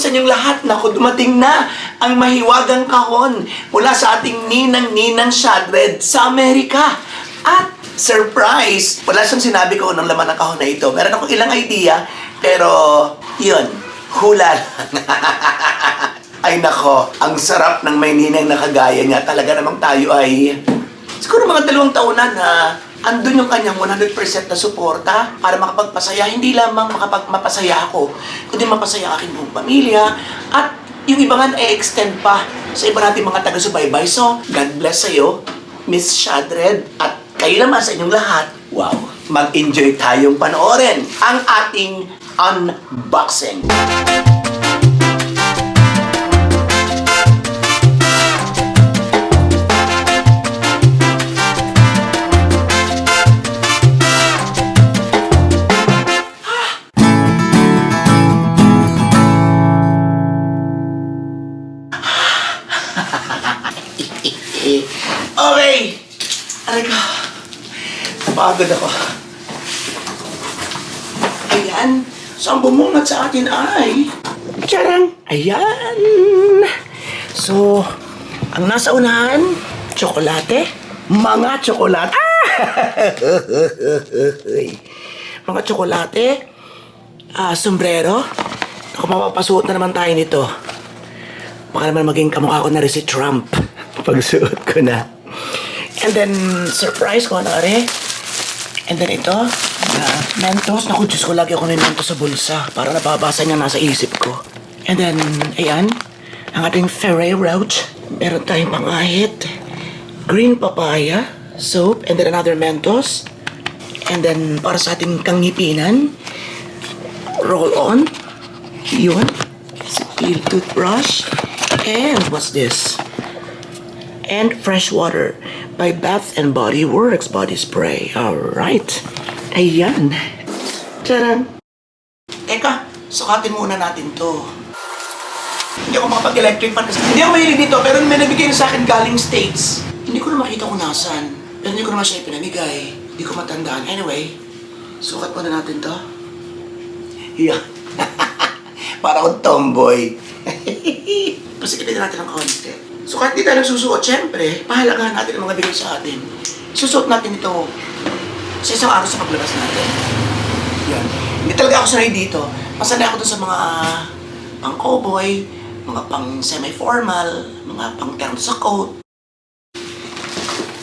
sa inyong lahat. Naku, dumating na ang mahiwagang kahon mula sa ating ninang-ninang Shadred sa Amerika. At surprise! Wala siyang sinabi ko ng laman ng kahon na ito. Meron akong ilang idea, pero yun, hula lang. ay nako, ang sarap ng may ninang na kagaya niya. Talaga namang tayo ay siguro mga dalawang taon na andun yung kanyang 100% na suporta para makapagpasaya. Hindi lamang makapagmapasaya ako, kundi mapasaya aking buong pamilya at yung iba nga na-extend pa sa iba nating mga taga-subaybay. So, God bless sa'yo, Miss Shadred. At kayo naman sa inyong lahat, wow, mag-enjoy tayong panoorin ang ating unboxing. Napagod ako. Ayan. So, ang bumungad sa atin ay... Tiyarang! Ayan! So, ang nasa unahan, tsokolate. Mga tsokolate. Ah! Mga tsokolate. Ah, sombrero. Ako mapapasuot na naman tayo nito. Baka naman maging kamukha ko na rin si Trump. Pagsuot ko na. And then, surprise ko, ano rin? And then ito, uh, Mentos. Naku, Diyos ko, lagi ako may Mentos sa bulsa. Para nababasa niya nasa isip ko. And then, ayan, ang ating Ferrero Roach. Meron tayong pangahit. Green papaya, soap, and then another Mentos. And then, para sa ating kangipinan, roll on. Yun. Steel toothbrush. And what's this? And fresh water by Bath and Body Works Body Spray. Alright. Ayan. Charan. Teka, sukatin muna natin to. Hindi ako makapag-electric fan kasi hindi ako mahilig dito pero may nabigay na sa akin galing States. Hindi ko na makita kung nasan. Pero hindi ko naman siya ipinamigay. Hindi ko matandaan. Anyway, sukat muna natin to. Yeah. Para akong tomboy. Pasikipin natin ng konti. So kahit di tayo nagsusuot, syempre, pahalagahan natin ang mga bigay sa atin. Susuot natin ito sa isang araw sa paglabas natin. Yan. Hindi talaga ako sanay dito. Masanay ako dun sa mga pang cowboy, mga pang semi-formal, mga pang term sa coat.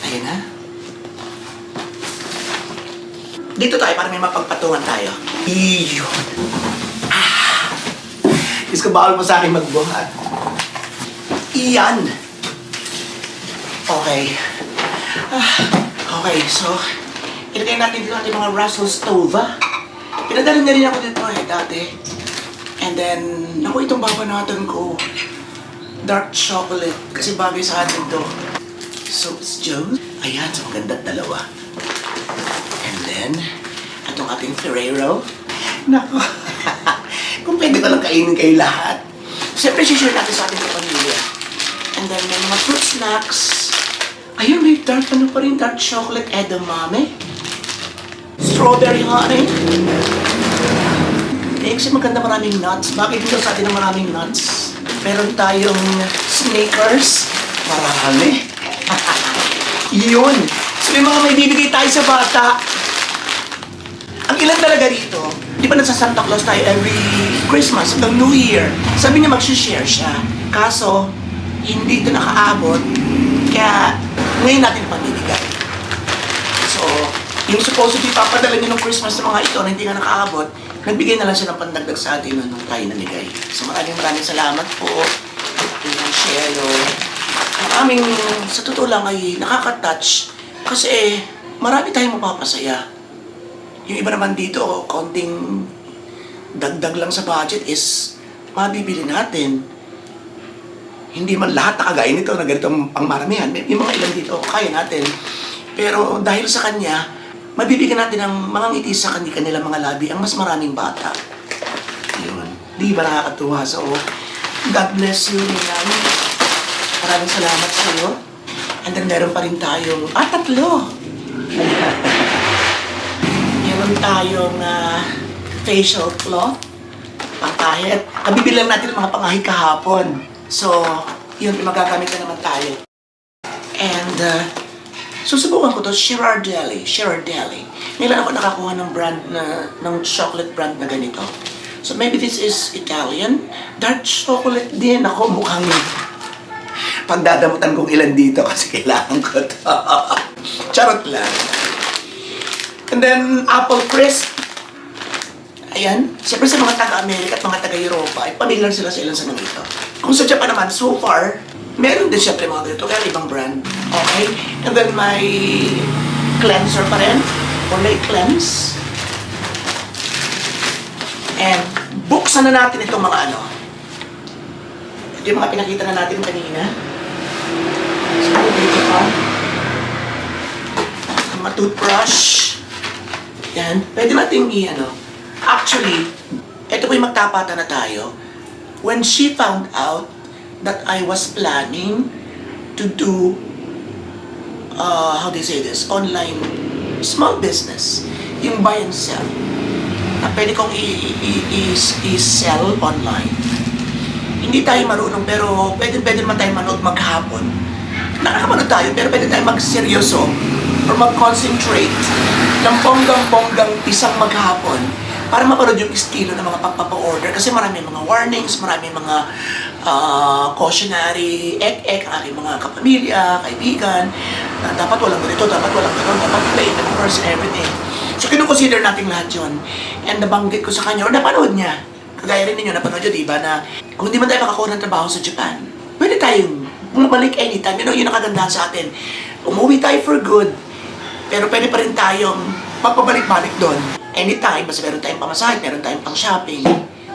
Ayan na. Dito tayo para may mapagpatungan tayo. Iyon. Ah! Diyos ko, bawal mo sa akin magbuhat. Iyan. Okay. Ah, okay, so, ilagay natin dito ating mga Russell's Tova. Pinadala na rin ako dito eh, dati. And then, naku, itong babanatan ko. Dark chocolate. Kasi bagay sa atin to. Soaps Jones. Ayan, so maganda dalawa. And then, itong ating Ferrero. Naku, kung pwede ko lang kainin kayo lahat. Siyempre, share natin sa ating kapamilya. And then, may mga fruit snacks. Ayun, may dark, ano pa rin, dark chocolate edamame. Strawberry honey. Eh, kasi maganda maraming nuts. Bakit dito sa atin ang maraming nuts? Meron tayong Snickers. Marami. Yun. So, may mga may bibigay tayo sa bata. Ang ilan talaga dito, di ba nasa Santa Claus tayo every Christmas hanggang New Year? Sabi niya mag-share siya. Kaso, hindi ito nakaabot. Kaya, ngayon natin pamibigay. So, yung supposedly papadala niyo ng Christmas sa mga ito na hindi nga nakaabot, nagbigay na lang siya ng pandagdag sa atin nung tayo namigay. So, maraming maraming salamat po. Yung Shelo. Ang aming, sa totoo lang ay nakaka-touch kasi marami tayong mapapasaya. Yung iba naman dito, konting dagdag lang sa budget is mabibili natin. Hindi man lahat nakagaya nito na ganito ang pangmaramihan. May yung mga ilan dito, kaya natin. Pero dahil sa kanya, mabibigyan natin ng mga ngiti sa kanila, kanila mga labi ang mas maraming bata. Yun. Di ba nakakatuwa? So, God bless you, Ninang. Maraming salamat sa iyo. And then meron pa rin tayong, ah, tatlo. meron tayong ah, facial cloth. Pang pangahit. Kabibili lang natin ng mga pangahit kahapon. So, yun, magagamit na naman tayo. And, uh, susubukan ko to, Girardelli. Girardelli. Ngayon ako nakakuha ng brand na, ng chocolate brand na ganito. So, maybe this is Italian. Dark chocolate din. Ako, mukhang pagdadamutan kong ilan dito kasi kailangan ko to. Charot lang. And then, apple crisp. Ayan. Siyempre sa mga taga-Amerika at mga taga-Europa, ay familiar sila sa ilan sa mga. Kung sa Japan naman, so far, meron din siyempre mga ganito, kaya ibang brand. Okay? And then may cleanser pa rin. Olay cleanse. And buksan na natin itong mga ano. Ito yung mga pinakita na natin kanina. So, dito pa. Mga toothbrush. Yan. Pwede natin i-ano. Actually, ito po yung magtapatan na tayo. When she found out that I was planning to do, uh, how do you say this, online small business, yung buy and sell, na pwede kong i-sell online. Hindi tayo marunong pero pwede, pwede naman tayo manood maghapon. Nakakamanood tayo pero pwede tayo magseryoso or mag-concentrate ng bonggang-bonggang isang maghapon para mapanood yung estilo ng mga pagpapa-order kasi marami mga warnings, marami mga ah, cautionary ek-ek ang aking mga kapamilya, kaibigan, na dapat walang ganito, dapat walang ganito, dapat play the course everything. So, kinukonsider natin lahat yun. And nabanggit ko sa kanya, or napanood niya, kagaya rin ninyo, napanood nyo, di ba, na kung hindi man tayo makakuha ng trabaho sa Japan, pwede tayong bumalik anytime. You know, yun ang kagandahan sa atin. Umuwi tayo for good, pero pwede pa rin tayong magpabalik-balik doon. Anytime, basta meron tayong pamasahe, meron tayong pang shopping.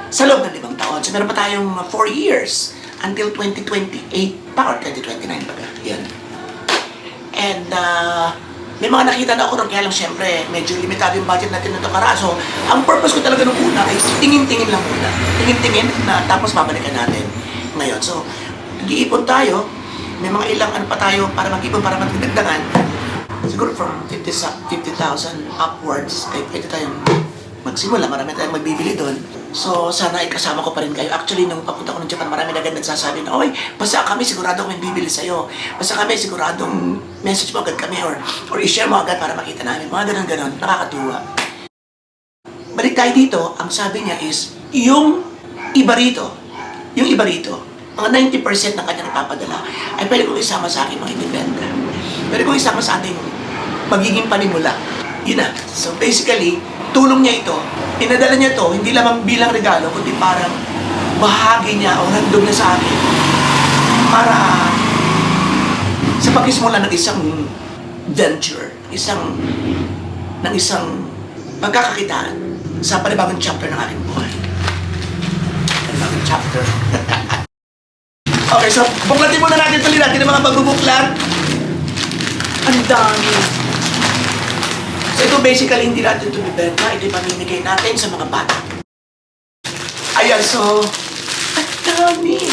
Sa loob ng limang taon. So meron pa tayong 4 years until 2028 pa or 2029 pa. Yan. And uh, may mga nakita na ako ron, kaya lang syempre, medyo limitado yung budget natin nito karaan. So, ang purpose ko talaga nung una ay tingin-tingin lang muna. Tingin-tingin na tapos babalikan natin ngayon. So, nag-iipon tayo. May mga ilang ano pa tayo para mag-ipon, para magdagdagan. Siguro from 50 sa 50,000 upwards, ay pwede tayong magsimula. Marami tayong magbibili doon. So, sana ay kasama ko pa rin kayo. Actually, nung papunta ko ng Japan, marami na agad nagsasabi na, Oy, basta kami sigurado may bibili sa'yo. Basta kami siguradong message mo agad kami or, or i-share mo agad para makita namin. Mga ganun-ganon. Nakakatuwa. Balik tayo dito, ang sabi niya is, yung iba rito, yung iba rito, mga 90% ng kanya napapadala, ay pwede kong isama sa akin independent. Pwede kong isama sa ating magiging panimula. Yun na. So basically, tulong niya ito, pinadala niya to hindi lamang bilang regalo, kundi parang bahagi niya o handog niya sa akin para sa pagkisimula ng isang venture, isang ng isang pagkakakitaan sa panibagong chapter ng aking buhay. Panibagong chapter. okay, so buklatin muna natin tuloy natin ng mga magbubuklat. Ang dami. Ito basically hindi natin ito bibenta, ito pamimigay natin sa mga bata. Ayan, so, ang dami.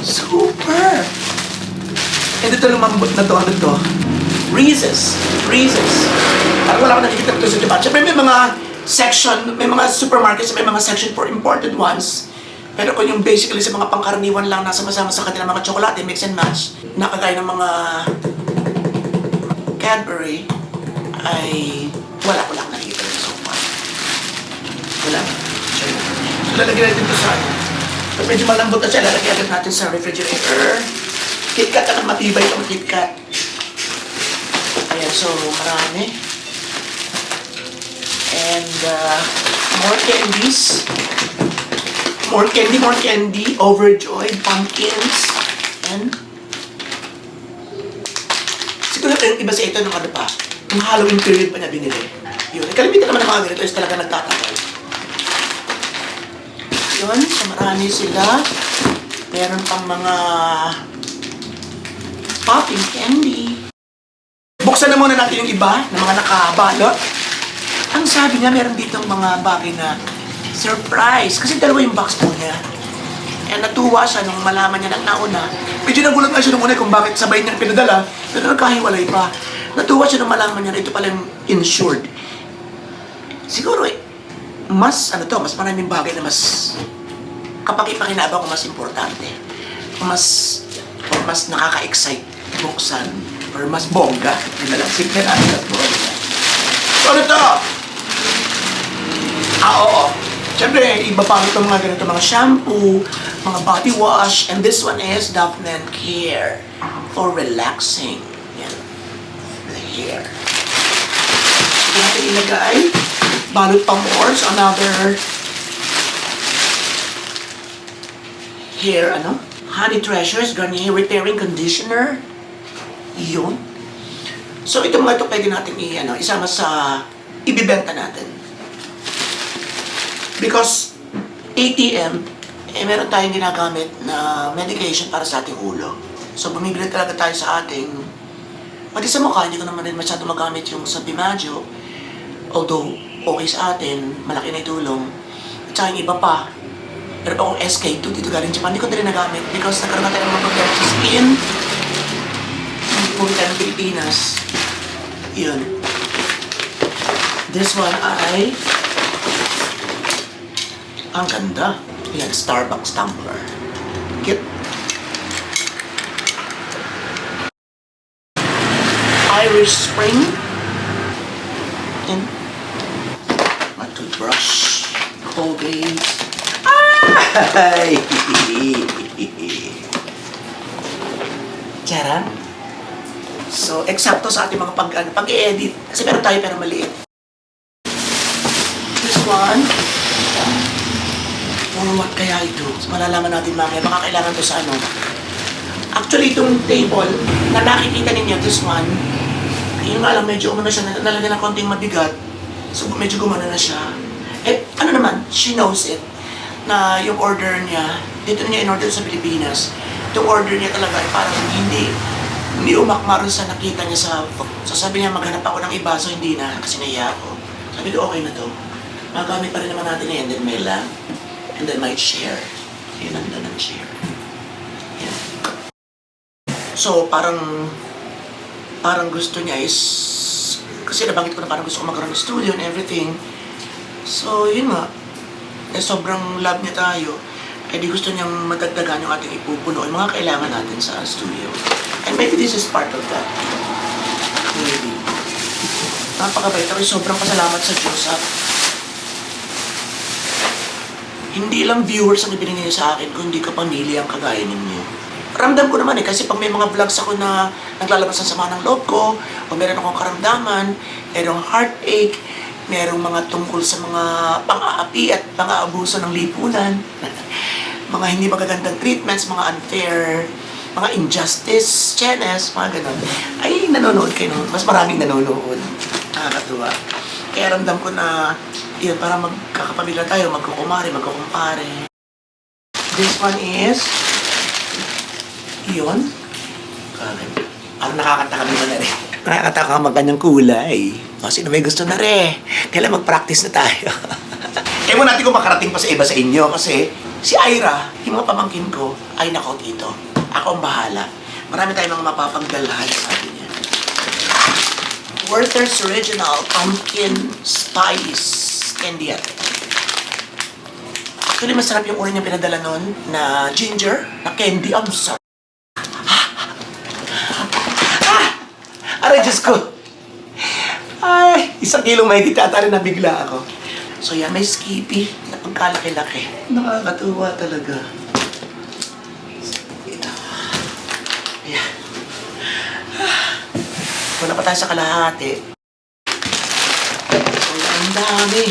Super. And ito lumambot na to, ano to? Reese's. Reese's. Parang wala ko nakikita ito sa Japan. Siyempre may mga section, may mga supermarkets, may mga section for imported ones. Pero kung yung basically sa mga pangkaraniwan lang na sama-sama sa kanilang mga tsokolate, mix and match, nakagaya ng mga Cadbury, ay wala ko lang nakikita rin so far. Wala. So, so lalagyan natin ito sa ano. Pag medyo malambot na siya, lalagyan natin natin sa refrigerator. KitKat at matibay itong KitKat. Ayan, so marami. And uh, more candies. More candy, more candy. Overjoyed, pumpkins. And siguro yung iba sa ito nung ano pa, yung Halloween period pa niya binili. Yun. Kalimitan naman ng mga ganito is talaga nagtatagal. Yun, so marami sila. Meron pang mga popping candy. Buksan na muna natin yung iba na mga nakabalot. Ang sabi niya, meron ditong mga bagay na surprise. Kasi dalawa yung box po niya. And natuwa siya nung malaman niya ng nauna. Medyo nagulat nga siya nung una kung bakit sabay niyang pinadala. Pero nagkahiwalay pa. Natuwa siya nung malaman niya na ito pala yung insured. Siguro eh, mas, ano to, mas maraming bagay na mas kapaki-pakinabang ko mas importante. Mas, or mas nakaka-excite buksan. Or mas bongga. Na lang, simple na bongga. So, ano to? Ah, oo. Siyempre, iba pa ito mga ganito, mga shampoo, mga body wash, and this one is Daphne Care for relaxing. Sige natin ilagay. Balot pa more. So, another hair, ano? Honey Treasures Garnier Repairing Conditioner. Yun. So, ito mga ito pwede natin i, ano, isama sa ibibenta natin. Because ATM, eh, meron tayong ginagamit na medication para sa ating ulo. So, bumibili talaga tayo sa ating Pati sa mukha, hindi ko naman rin masyado magamit yung sa Bimaggio. Although, okay sa atin, malaki na itulong. At saka yung iba pa, pero akong SK2 dito galing Japan, hindi ko din nagamit because nagkaroon na tayo ng mga sa skin. Tayo ng Pilipinas. Yun. This one ay... Ang ganda. Yan, Starbucks tumbler. Cute. Irish Spring. And my toothbrush. Colgate. Ay! Charan. So, eksakto sa ating mga pag, ano, pag-edit. Kasi meron tayo pero maliit. This one. For what kaya ito? Malalaman natin mamaya. Baka kailangan to sa ano. Actually, itong table na nakikita ninyo, this one, yun nga lang, medyo umano siya, nalagyan ng konting mabigat. So, medyo gumana na siya. Eh, ano naman, she knows it, na yung order niya, dito niya in-order sa Pilipinas, yung order niya talaga ay parang hindi, hindi umakma rin sa nakita niya sa, so sabi niya maghanap ako ng iba, so hindi na, kasi naiya ako. Sabi ko, okay na to. Magamit pa rin naman natin yan, then may lamp, and then may chair. Yun ang ganda ng chair. Yan. So, parang parang gusto niya is kasi nabanggit ko na parang gusto ko magkaroon ng studio and everything. So, yun nga. Eh, sobrang love niya tayo. Eh, di gusto niyang madagdagan yung ating ipupuno, yung mga kailangan natin sa studio. And maybe this is part of that. Maybe. Napakabait ako. Sobrang pasalamat sa Diyos at hindi lang viewers ang ibinigay niya sa akin, kundi kapamilya ang kagaya ninyo. Ramdam ko naman eh, kasi pag may mga vlogs ako na naglalabas ng sama ng loob ko, o meron akong karamdaman, merong heartache, merong mga tungkol sa mga pang-aapi at pang-aabuso ng lipunan, mga hindi magagandang treatments, mga unfair, mga injustice, chenes, mga ganun, ay nanonood kayo nun. Mas maraming nanonood. Nakakatuwa. Kaya ramdam ko na, yun, para magkakapamilya tayo, magkukumari, magkukumpare. This one is, yun. Karen. Ang nakakanta kami na rin. Nakakanta ka magandang kulay. O, sino may gusto na rin? Kailan mag-practice na tayo? Mo natin kung makarating pa sa iba sa inyo kasi si Ira, yung mga pamangkin ko, ay nako dito. Ako ang bahala. Marami tayong mga mapapagdalhan sa atin yan. Werther's Original Pumpkin Spice Candy yan. Actually, masarap yung una niyang pinadala nun na ginger, na candy. Ang sarap. Aray, Diyos ko! Ay, isang kilong may ata rin nabigla ako. So yan, may skippy na pagkalaki-laki. Nakakatuwa talaga. Ito. Ayan. Wala pa tayo sa kalahati. So, ang dami.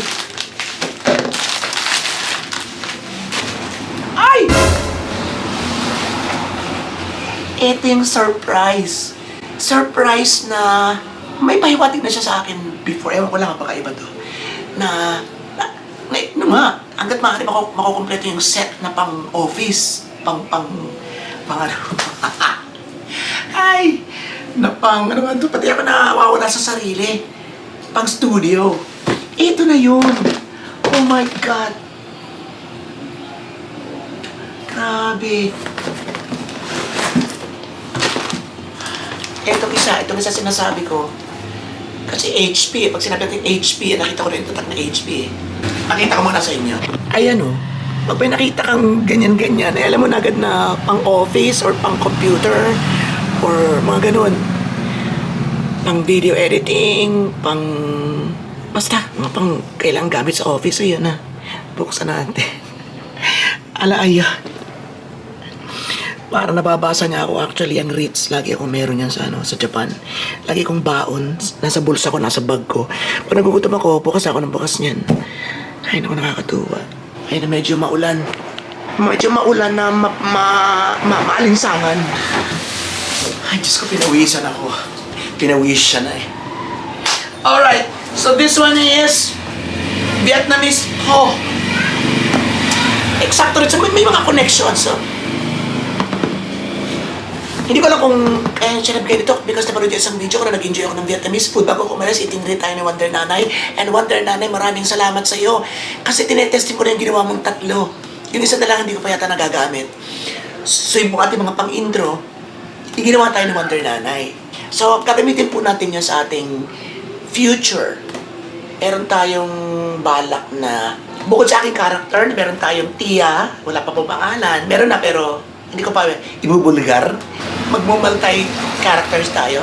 Ay! Ito yung surprise. Surprise na may pahiwatig na siya sa akin before. Ewan ko lang baka iba to. Na, na, na, na nga, hanggat maaari mako, makukompleto yung set na pang office. Pang, pang, pang ano. Ay! Na pang, ano ba ito? Pati ako nawawala sa sarili. Pang studio. Ito na yun. Oh my God. Grabe. Itong isa, itong isa sinasabi ko. Kasi HP, eh. pag sinabi natin HP, eh, nakita ko rin tatak na HP eh. Pakita ko muna sa inyo. Ayan o. Pag may nakita kang ganyan-ganyan, eh, alam mo na agad na pang office or pang computer or mga ganun. Pang video editing, pang... Basta, mga pang kailangang gamit sa office. Ayun na. Buksan natin. Ala, aya. Para nababasa niya ako actually ang Ritz. Lagi ako meron yan sa ano sa Japan. Lagi kong baon. Nasa bulsa ko, nasa bag ko. Pag nagugutom ako, bukas ako ng bukas niyan. Ay, naku, nakakatuwa. Ay, na medyo maulan. Medyo maulan na ma, ma, ma, maalinsangan. Ay, Diyos ko, pinawisan ako. Pinawis siya na eh. Alright, so this one is Vietnamese ho. Eksakto rin. So, may, may mga connections. So. Hindi ko alam kung kaya siya nabigay nito because napanood yung isang video ko na nag-enjoy ako ng Vietnamese food bago ko umalis, eating rin tayo ni Wonder Nanay. And Wonder Nanay, maraming salamat sa iyo. Kasi tinetesting ko na yung ginawa mong tatlo. Yung isa na lang hindi ko pa yata nagagamit. So yung ating mga pang-intro, ginawa tayo ni Wonder Nanay. So gagamitin po natin yan sa ating future. Meron tayong balak na bukod sa aking character, meron tayong Tia, wala pa po pangalan. Meron na pero hindi ko pa ibubulgar. Magmumulti characters tayo.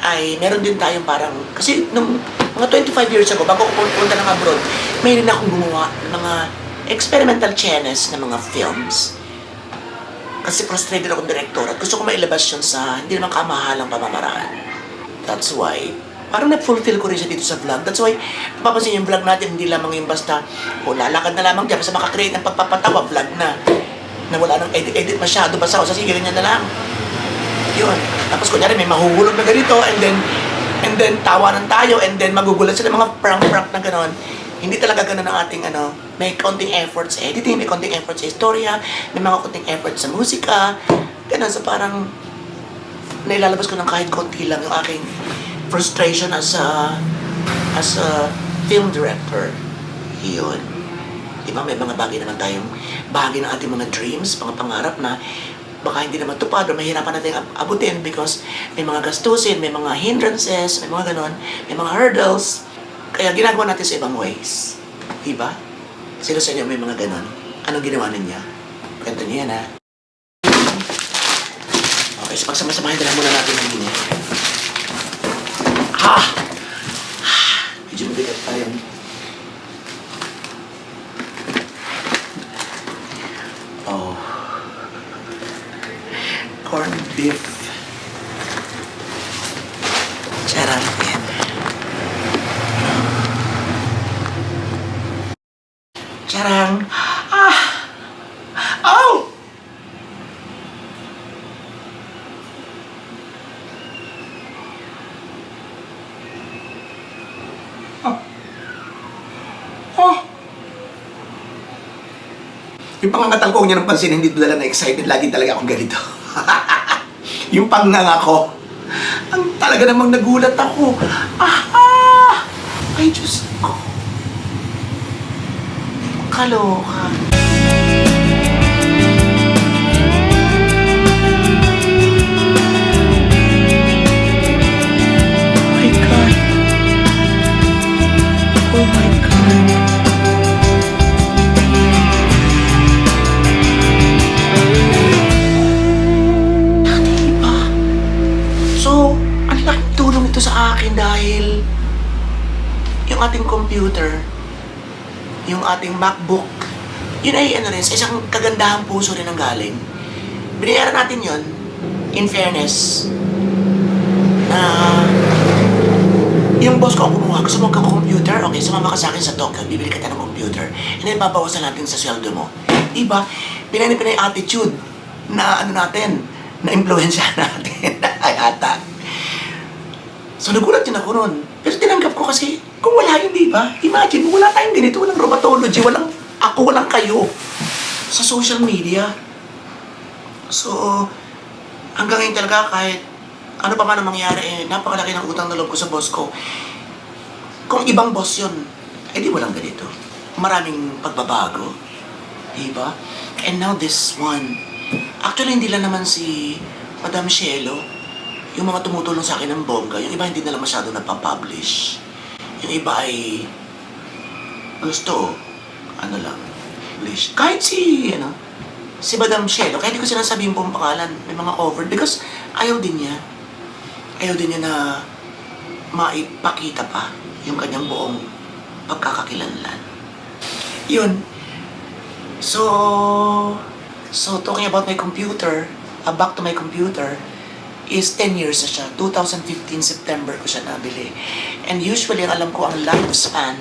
Ay, meron din tayong parang, kasi nung mga 25 years ago, bago ko pumunta ng abroad, may rin akong gumawa ng mga experimental chenes na mga films. Kasi frustrated akong director at gusto ko mailabas yun sa hindi naman kamahalang pamamaraan. That's why, parang na-fulfill ko rin siya dito sa vlog. That's why, napapansin yung vlog natin, hindi lamang yung basta, o lalakad na lamang dyan, basta makakreate ng pagpapatawa, vlog na. Na wala nang edit-edit masyado, basta o sa sige, ganyan na lang. Yun. Tapos kunyari may mahuhulog na ganito, and then, and then tawanan tayo, and then magugulat sila mga prank-prank na ganon. Hindi talaga ganun ang ating ano, may konting efforts sa editing, may konting efforts sa istorya, may mga konting efforts sa musika. Ganun, so parang nailalabas ko ng kahit konti lang yung aking frustration as a as a film director. Yun. Di may mga bagay naman tayong bagay ng ating mga dreams, mga pangarap na baka hindi naman tupad o mahirapan natin ab- abutin because may mga gastusin, may mga hindrances, may mga ganon, may mga hurdles. Kaya ginagawa natin sa ibang ways. Di ba? Sino sa inyo may mga ganon? Anong ginawa ninyo? Kwento niyo yan, ha? Okay, so pagsama-samahin na muna natin ang. Ha! Medyo mabigat pa yun. Oh. Corned beef. Sarap yan. Charang. Ah! Oh! Oh! Yung pangangatal ko, niya ng pansin, hindi dala na excited. Lagi talaga akong ganito. yung panganga. Ang talaga namang nagulat ako. Ah! ah! Ay, Diyos ko. Kaloka. Ito sa akin dahil yung ating computer, yung ating MacBook, yun ay ano rin, sa isang kagandahang puso rin ang galing. Binayaran natin yon in fairness, na yung boss ko ang kumuha, gusto mo computer Okay, sumama ka sa akin sa Tokyo, bibili kita ng computer. And then, babawasan natin sa sweldo mo. Diba? Pinanip na attitude na ano natin, na influensya natin. Ay, ata. So, nagulat din ako nun. Pero tinanggap ko kasi, kung wala yun, di ba? Imagine, wala tayong ganito, walang rheumatology, walang ako, walang kayo sa social media. So, hanggang ngayon talaga kahit ano pa man ang mangyari, eh, napakalaki ng utang na loob ko sa boss ko. Kung ibang boss yun, eh di walang ganito. Maraming pagbabago. Diba? And now this one. Actually, hindi lang naman si Madam Cielo. Yung mga tumutulong sa akin ng bongga, yung iba hindi na lang masyado napapublish. Yung iba ay gusto, ano lang, Lish. Kahit si, ano, si Madam Shelo, kahit di ko sinasabihin po ang pangalan, may mga covered, because ayaw din niya. Ayaw din niya na maipakita pa yung kanyang buong pagkakakilanlan. Yun. So, so talking about my computer, uh, back to my computer, is 10 years na siya. 2015 September ko siya nabili. And usually, alam ko, ang lifespan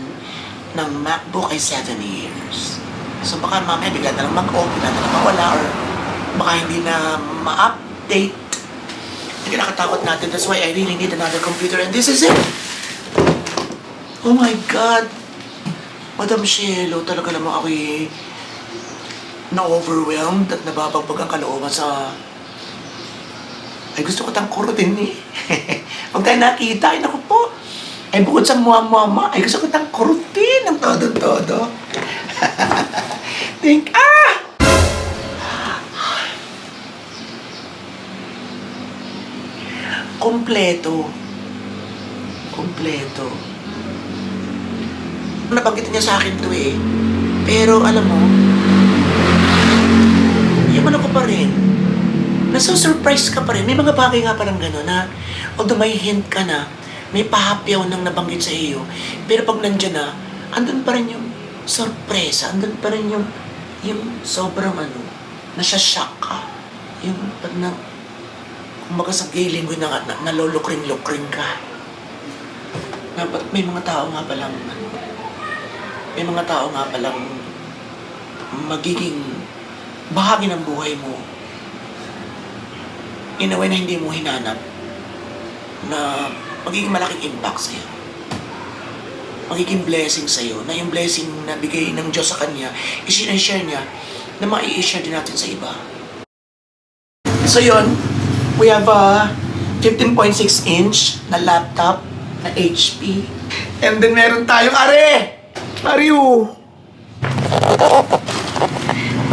ng MacBook ay 7 years. So baka mamaya bigla na lang mag-off, bigla na lang mawala, or baka hindi na ma-update. Hindi nakatakot natin. That's why I really need another computer. And this is it. Oh my God. Madam Shelo, talaga naman ako na-overwhelmed at nababagbag ang kalooban sa... Ay, gusto ko tang kurutin eh. Pag tayo nakita, ay naku po. Ay, bukod sa muwa-muwa, ay gusto ko tang kurutin ng todo-todo. Think, ah! Kompleto. Kompleto. Nabanggit niya sa akin to eh. Pero alam mo, yung ano ko pa rin, nasa-surprise ka pa rin. May mga bagay nga parang gano'n na, although may hint ka na, may pahapyaw nang nabanggit sa iyo, pero pag nandyan na, andun pa rin yung sorpresa, andun pa rin yung, yung sobrang ano, nasya-shock ka. Yung pag na, kumbaga sa gay linguage na, na nalulukring-lukring ka. Dapat may mga tao nga palang, ano, may mga tao nga palang magiging bahagi ng buhay mo in a way na hindi mo hinanap na magiging malaking impact sa'yo. Magiging blessing sa'yo na yung blessing na bigay ng Diyos sa Kanya, isinashare niya na mai-share din natin sa iba. So yun, we have a 15.6 inch na laptop na HP. And then meron tayong are! Ariu!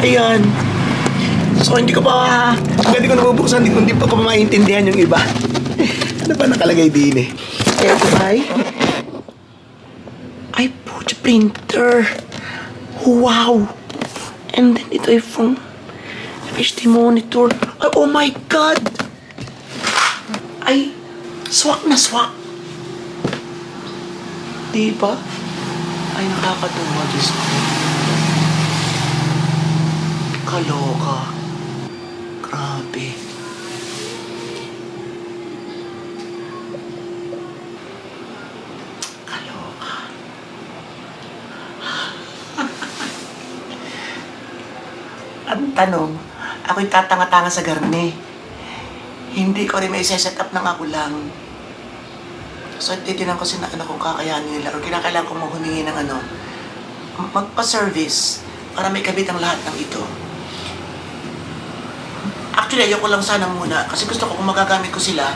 Ayan. So hindi ko pa, hindi ko nabubuksan, hindi hindi pa ko maintindihan yung iba. ano ba nakalagay din eh? Ito ay, ay pucha printer. Wow! And then ito ay from HD monitor. Ay, oh my God! Ay, swak na swak. Di ba? Ay, nakakatuwa, Diyos ko. Kaloka. Grabe. Kaloka. Ang tanong, ako'y tatanga-tanga sa garne. Hindi ko rin may set up ng ako lang. So, titinan ko si na ano kung kakayanin nila or kinakailangan ko maghumingi ng ano, magpa-service para may kabit ang lahat ng ito. Actually, ayoko lang sana muna kasi gusto ko kung magagamit ko sila.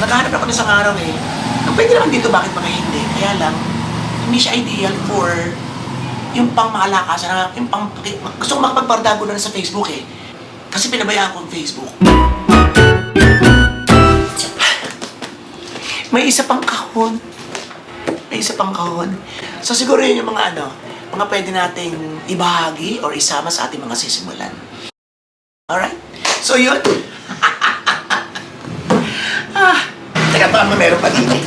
Naghahanap ako ng isang araw eh. Pwede naman dito, bakit mga hindi? Kaya lang, hindi siya ideal for yung pang makalakasan na, yung pang, gusto ko makapagbardago na sa Facebook eh. Kasi pinabayaan ko ang Facebook. May isa pang kahon. May isa pang kahon. So siguro yun yung mga ano, mga pwede nating ibahagi or isama sa ating mga sisimulan. Alright? So yun. ah, teka pa, meron pa din eh.